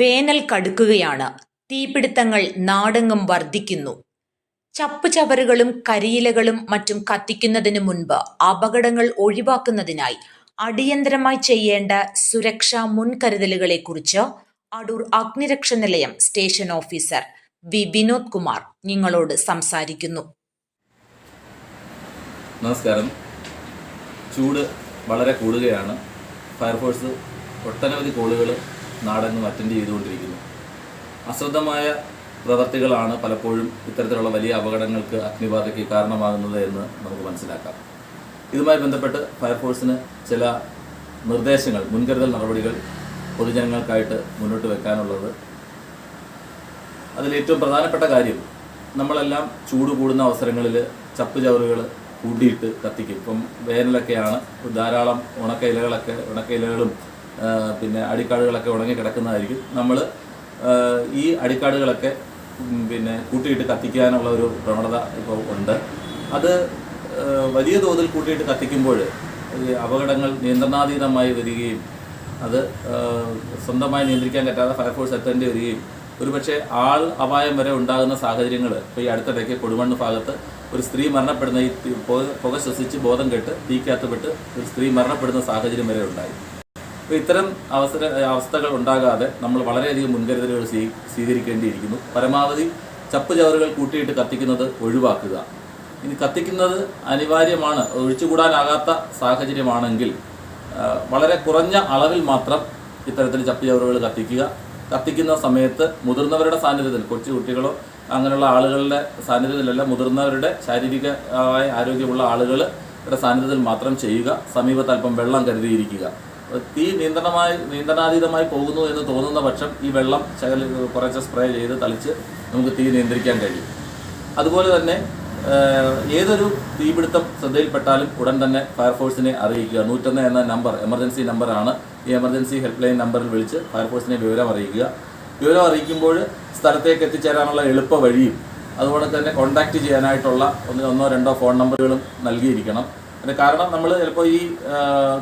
വേനൽ കടുക്കുകയാണ്. തീപിടുത്തങ്ങൾ നാടെങ്ങും വർദ്ധിക്കുന്നു. ചപ്പുചവറുകളും കരിയിലകളും മറ്റും കത്തിക്കുന്നതിന് മുൻപ് അപകടങ്ങൾ ഒഴിവാക്കുന്നതിനായി അടിയന്തരമായി ചെയ്യേണ്ട സുരക്ഷാ മുൻകരുതലുകളെക്കുറിച്ച് അടൂർ അഗ്നിരക്ഷ നിലയം station officer V. Vinod Kumar നിങ്ങളോട് സംസാരിക്കുന്നു. നമസ്കാരം. ചൂട് വളരെ കൂടുകയാണ്. ഫയർഫോഴ്സ് ഒട്ടനവധി കോളുകൾ നാടെങ്ങും അറ്റൻഡ് ചെയ്തുകൊണ്ടിരിക്കുന്നു. അശ്രദ്ധമായ പ്രവർത്തികളാണ് പലപ്പോഴും ഇത്തരത്തിലുള്ള വലിയ അപകടങ്ങൾക്ക് അഗ്നിബാധയ്ക്ക് കാരണമാകുന്നത് എന്ന് നമുക്ക് മനസ്സിലാക്കാം. ഇതുമായി ബന്ധപ്പെട്ട് ഫയർഫോഴ്സിന് ചില നിർദ്ദേശങ്ങൾ മുൻകരുതൽ നടപടികൾ പൊതുജനങ്ങൾക്കായിട്ട് മുന്നോട്ട് വെക്കാനുള്ളത്. അതിലേറ്റവും പ്രധാനപ്പെട്ട കാര്യം നമ്മളെല്ലാം ചൂട് കൂടുന്ന അവസരങ്ങളിൽ ചപ്പ് ചവറുകൾ കൂട്ടിയിട്ട് കത്തിക്കും. ഇപ്പം വേനലൊക്കെയാണ് ധാരാളം ഉണക്ക ഇലകളൊക്കെ ഉണക്ക ഇലകളും പിന്നെ അടിക്കാടുകളൊക്കെ ഉണങ്ങി കിടക്കുന്നതായിരിക്കും. നമ്മൾ ഈ അടിക്കാടുകളൊക്കെ പിന്നെ കൂട്ടിയിട്ട് കത്തിക്കാനുള്ള ഒരു പ്രവണത ഇപ്പോൾ ഉണ്ട്. അത് വലിയ തോതിൽ കൂട്ടിയിട്ട് കത്തിക്കുമ്പോൾ അപകടങ്ങൾ നിയന്ത്രണാതീതമായി വരികയും അത് സ്വന്തമായി നിയന്ത്രിക്കാൻ പറ്റാതെ ഫയർഫോഴ്സ് എത്തേണ്ടി വരികയും ഒരുപക്ഷെ ആൾ അപായം വരെ ഉണ്ടാകുന്ന സാഹചര്യങ്ങൾ ഇപ്പോൾ ഈ അടുത്തിടയ്ക്ക് കൊടുമണ്ണ് ഭാഗത്ത് ഒരു സ്ത്രീ മരണപ്പെടുന്ന ഈ പുക ശ്വസിച്ച് ബോധം കെട്ട് തീക്കകത്ത് വിട്ട് ഒരു സ്ത്രീ മരണപ്പെടുന്ന സാഹചര്യം വരെ ഉണ്ടായി. അപ്പോൾ ഇത്തരം അവസര അവസ്ഥകൾ ഉണ്ടാകാതെ നമ്മൾ വളരെയധികം മുൻകരുതലുകൾ സ്വീ സ്വീകരിക്കേണ്ടിയിരിക്കുന്നു. പരമാവധി ചപ്പ് ചവറുകൾ കൂട്ടിയിട്ട് കത്തിക്കുന്നത് ഒഴിവാക്കുക. ഇനി കത്തിക്കുന്നത് അനിവാര്യമാണ് ഒഴിച്ചുകൂടാനാകാത്ത സാഹചര്യമാണെങ്കിൽ വളരെ കുറഞ്ഞ അളവിൽ മാത്രം ഇത്തരത്തിൽ ചപ്പ് ചവറുകൾ കത്തിക്കുക. കത്തിക്കുന്ന സമയത്ത് മുതിർന്നവരുടെ സാന്നിധ്യത്തിൽ കൊച്ചു കുട്ടികളോ അങ്ങനെയുള്ള ആളുകളുടെ സാന്നിധ്യത്തിലല്ല മുതിർന്നവരുടെ ശാരീരികമായ ആരോഗ്യമുള്ള ആളുകളുടെ സാന്നിധ്യത്തിൽ മാത്രം ചെയ്യുക. സമീപത്ത് അല്പം വെള്ളം കരുതിയിരിക്കുക. തീ നിയന്ത്രണമായി നിയന്ത്രണാതീതമായി പോകുന്നു എന്ന് തോന്നുന്ന പക്ഷം ഈ വെള്ളം ശകല കുറച്ച് സ്പ്രേ ചെയ്ത് തളിച്ച് നമുക്ക് തീ നിയന്ത്രിക്കാൻ കഴിയും. അതുപോലെ തന്നെ ഏതൊരു തീപിടുത്തം ശ്രദ്ധയിൽപ്പെട്ടാലും ഉടൻ തന്നെ ഫയർഫോഴ്സിനെ അറിയിക്കുക. നൂറ്റൊന്ന് എന്ന നമ്പർ എമർജൻസി നമ്പറാണ്. ഈ എമർജൻസി ഹെൽപ്പ് ലൈൻ നമ്പറിൽ വിളിച്ച് ഫയർഫോഴ്സിനെ വിവരം അറിയിക്കുക. വിവരം അറിയിക്കുമ്പോൾ സ്ഥലത്തേക്ക് എത്തിച്ചേരാനുള്ള എളുപ്പ വഴിയും അതുപോലെ തന്നെ കോൺടാക്റ്റ് ചെയ്യാനായിട്ടുള്ള ഒന്ന് ഒന്നോ രണ്ടോ ഫോൺ നമ്പറുകളും നൽകിയിരിക്കണം. കാരണം നമ്മൾ ചിലപ്പോൾ ഈ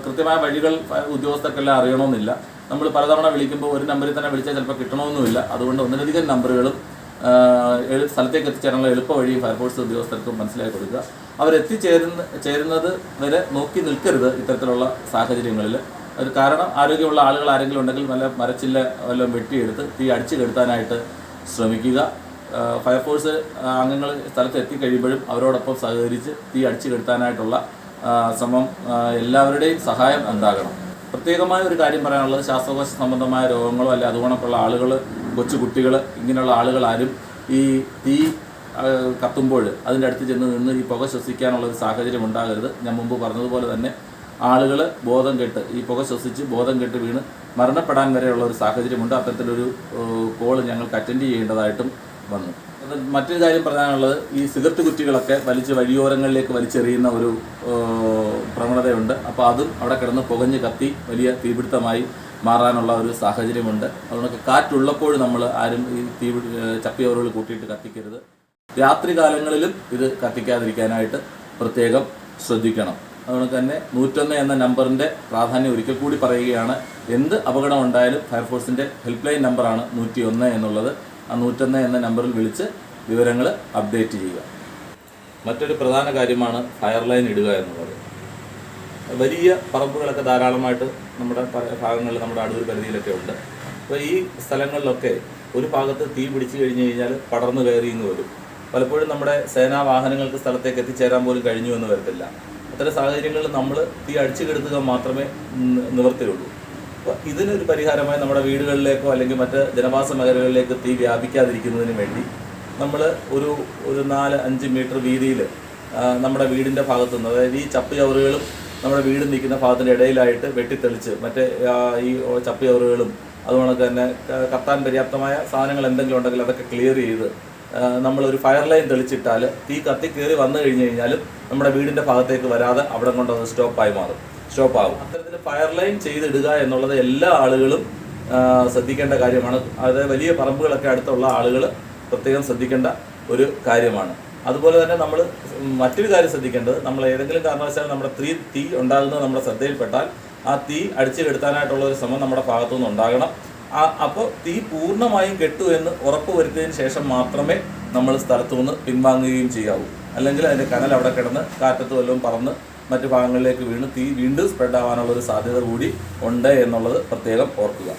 കൃത്യമായ വഴികൾ ഉദ്യോഗസ്ഥർക്കെല്ലാം അറിയണമെന്നില്ല. നമ്മൾ പലതവണ വിളിക്കുമ്പോൾ ഒരു നമ്പറിൽ തന്നെ വിളിച്ചാൽ ചിലപ്പോൾ കിട്ടണമെന്നുമില്ല. അതുകൊണ്ട് ഒന്നിലധികം നമ്പറുകളും സ്ഥലത്തേക്ക് എത്തിച്ചേരാനുള്ള എളുപ്പ വഴിയും ഫയർഫോഴ്സ് ഉദ്യോഗസ്ഥർക്ക് മനസ്സിലാക്കി കൊടുക്കുക. അവരെത്തിച്ചേരുന്ന ചേരുന്നത് വരെ നോക്കി നിൽക്കരുത് ഇത്തരത്തിലുള്ള സാഹചര്യങ്ങളിൽ അത് കാരണം ആരോഗ്യമുള്ള ആളുകൾ ആരെങ്കിലും ഉണ്ടെങ്കിൽ നല്ല മരച്ചില്ല വല്ലതും വെട്ടിയെടുത്ത് തീ അടിച്ചു കെടുത്താനായിട്ട് ശ്രമിക്കുക. ഫയർഫോഴ്സ് അംഗങ്ങൾ സ്ഥലത്ത് എത്തിക്കഴിയുമ്പോഴും അവരോടൊപ്പം സഹകരിച്ച് തീ അടിച്ചു കെടുത്താനായിട്ടുള്ള ശ്രമം എല്ലാവരുടെയും സഹായം ഉണ്ടാകണം. പ്രത്യേകമായ ഒരു കാര്യം പറയാനുള്ളത് ശ്വാസകോശ സംബന്ധമായ രോഗങ്ങളോ അല്ലെ അതുകൊണ്ടൊക്കെയുള്ള ആളുകൾ കൊച്ചു കുട്ടികൾ ഇങ്ങനെയുള്ള ആളുകളാരും ഈ തീ കത്തുമ്പോൾ അതിന്റെ അടുത്ത് ചെന്ന് നിന്ന് ഈ പുക ശ്വസിക്കാനുള്ള ഒരു സാഹചര്യം ഉണ്ടാകരുത്. ഞാൻ മുമ്പ് പറഞ്ഞതുപോലെ തന്നെ ആളുകൾ ബോധം കെട്ട് ഈ പുക ശ്വസിച്ച് ബോധം കെട്ട് വീണ് മരണപ്പെടാൻ വരെയുള്ള ഒരു സാഹചര്യമുണ്ട്. അത്തരത്തിലൊരു കോൾ ഞങ്ങൾക്ക് അറ്റൻഡ് ചെയ്യേണ്ടതായിട്ടും വന്നു. മറ്റൊരു കാര്യം പറയാനുള്ളത് ഈ സിഗരറ്റ് കുറ്റികളൊക്കെ വലിച്ച് വഴിയോരങ്ങളിലേക്ക് വലിച്ചെറിയുന്ന ഒരു പ്രവണതയുണ്ട്. അപ്പോൾ അതും അവിടെ കിടന്ന് പുകഞ്ഞ് കത്തി വലിയ തീപിടുത്തമായി മാറാനുള്ള ഒരു സാഹചര്യമുണ്ട്. അതുകൊണ്ടൊക്കെ കാറ്റുള്ളപ്പോൾ നമ്മൾ ആരും ഈ തീ ചപ്പിയോറുകൾ കൂട്ടിയിട്ട് കത്തിക്കരുത്. രാത്രി കാലങ്ങളിലും ഇത് കത്തിക്കാതിരിക്കാനായിട്ട് പ്രത്യേകം ശ്രദ്ധിക്കണം. അതുകൊണ്ട് തന്നെ നൂറ്റൊന്ന് എന്ന നമ്പറിന്റെ പ്രാധാന്യം ഒരിക്കൽ കൂടി പറയുകയാണ് എന്ത് അപകടം ഉണ്ടായാലും ഫയർഫോഴ്സിന്റെ ഹെൽപ്പ് ലൈൻ നമ്പറാണ് നൂറ്റി ഒന്ന് എന്നുള്ളത്. ആ നൂറ്റൊന്ന് എന്ന നമ്പറിൽ വിളിച്ച് വിവരങ്ങൾ അപ്ഡേറ്റ് ചെയ്യുക. മറ്റൊരു പ്രധാന കാര്യമാണ് ഫയർ ലൈൻ ഇടുക എന്നുള്ളത് വലിയ പറമ്പുകളൊക്കെ ധാരാളമായിട്ട് നമ്മുടെ ഭാഗങ്ങളിൽ നമ്മുടെ അടൂർ പരിധിയിലൊക്കെ ഉണ്ട്. അപ്പോൾ ഈ സ്ഥലങ്ങളിലൊക്കെ ഒരു ഭാഗത്ത് തീ പിടിച്ചു കഴിഞ്ഞ് കഴിഞ്ഞാൽ പടർന്നു കയറി എന്ന് വരും. പലപ്പോഴും നമ്മുടെ സേനാ വാഹനങ്ങൾക്ക് സ്ഥലത്തേക്ക് എത്തിച്ചേരാൻ പോലും കഴിഞ്ഞു എന്ന് വരത്തില്ല. അത്തരം സാഹചര്യങ്ങളിൽ നമ്മൾ തീ അടിച്ചു കെടുത്തുക മാത്രമേ നിവർത്തിയുള്ളൂ. ഇതിനൊരു പരിഹാരമായി നമ്മുടെ വീടുകളിലേക്കോ അല്ലെങ്കിൽ മറ്റ് ജനവാസ മേഖലകളിലേക്ക് തീ വ്യാപിക്കാതിരിക്കുന്നതിന് വേണ്ടി നമ്മൾ ഒരു ഒരു നാല് അഞ്ച് മീറ്റർ വീതിയിൽ നമ്മുടെ വീടിന്റെ ഭാഗത്തു നിന്ന് അതായത് ഈ ചപ്പ് ചവറുകളും നമ്മുടെ വീട് നിൽക്കുന്ന ഭാഗത്തിന്റെ ഇടയിലായിട്ട് വെട്ടിത്തെളിച്ച് മറ്റേ ഈ ചപ്പ് ചവറുകളും അതുപോലെ തന്നെ കത്താൻ പര്യാപ്തമായ സാധനങ്ങൾ എന്തെങ്കിലും ഉണ്ടെങ്കിൽ അതൊക്കെ ക്ലിയർ ചെയ്ത് നമ്മളൊരു ഫയർ ലൈൻ തെളിച്ചിട്ടാൽ തീ കത്തി കയറി വന്നു കഴിഞ്ഞ് കഴിഞ്ഞാലും നമ്മുടെ വീടിന്റെ ഭാഗത്തേക്ക് വരാതെ അവിടെ കൊണ്ടത് സ്റ്റോപ്പായി മാറും. സ്റ്റോപ്പ് ആകും അത്തരത്തിൽ ഫയർ ലൈൻ ചെയ്തിടുക എന്നുള്ളത് എല്ലാ ആളുകളും ശ്രദ്ധിക്കേണ്ട കാര്യമാണ്. അത് വലിയ പറമ്പുകളൊക്കെ അടുത്തുള്ള ആളുകൾ പ്രത്യേകം ശ്രദ്ധിക്കേണ്ട ഒരു കാര്യമാണ്. അതുപോലെ തന്നെ നമ്മൾ മറ്റൊരു കാര്യം ശ്രദ്ധിക്കേണ്ടത് നമ്മൾ ഏതെങ്കിലും കാരണവശാലും നമ്മുടെ തീ തീ ഉണ്ടാകുന്നത് നമ്മുടെ ശ്രദ്ധയിൽപ്പെട്ടാൽ ആ തീ അടിച്ചു കെടുത്താനായിട്ടുള്ള ഒരു ശ്രമം നമ്മുടെ ഭാഗത്തുനിന്ന് ഉണ്ടാകണം. അപ്പോൾ തീ പൂർണമായും കെട്ടു എന്ന് ഉറപ്പ് വരുത്തിയതിന് ശേഷം മാത്രമേ നമ്മൾ സ്ഥലത്തു നിന്ന് പിൻവാങ്ങുകയും ചെയ്യാവൂ. അല്ലെങ്കിൽ അതിന്റെ കനൽ അവിടെ കിടന്ന് കാറ്റത്ത് വല്ലതും പറന്ന് മറ്റു ഭാഗങ്ങളിലേക്ക് വീണ് തീ വീണ്ടും സ്പ്രെഡ് ആവാനുള്ള ഒരു സാധ്യത കൂടി ഉണ്ട് എന്നുള്ളത് പ്രത്യേകം ഓർക്കുക.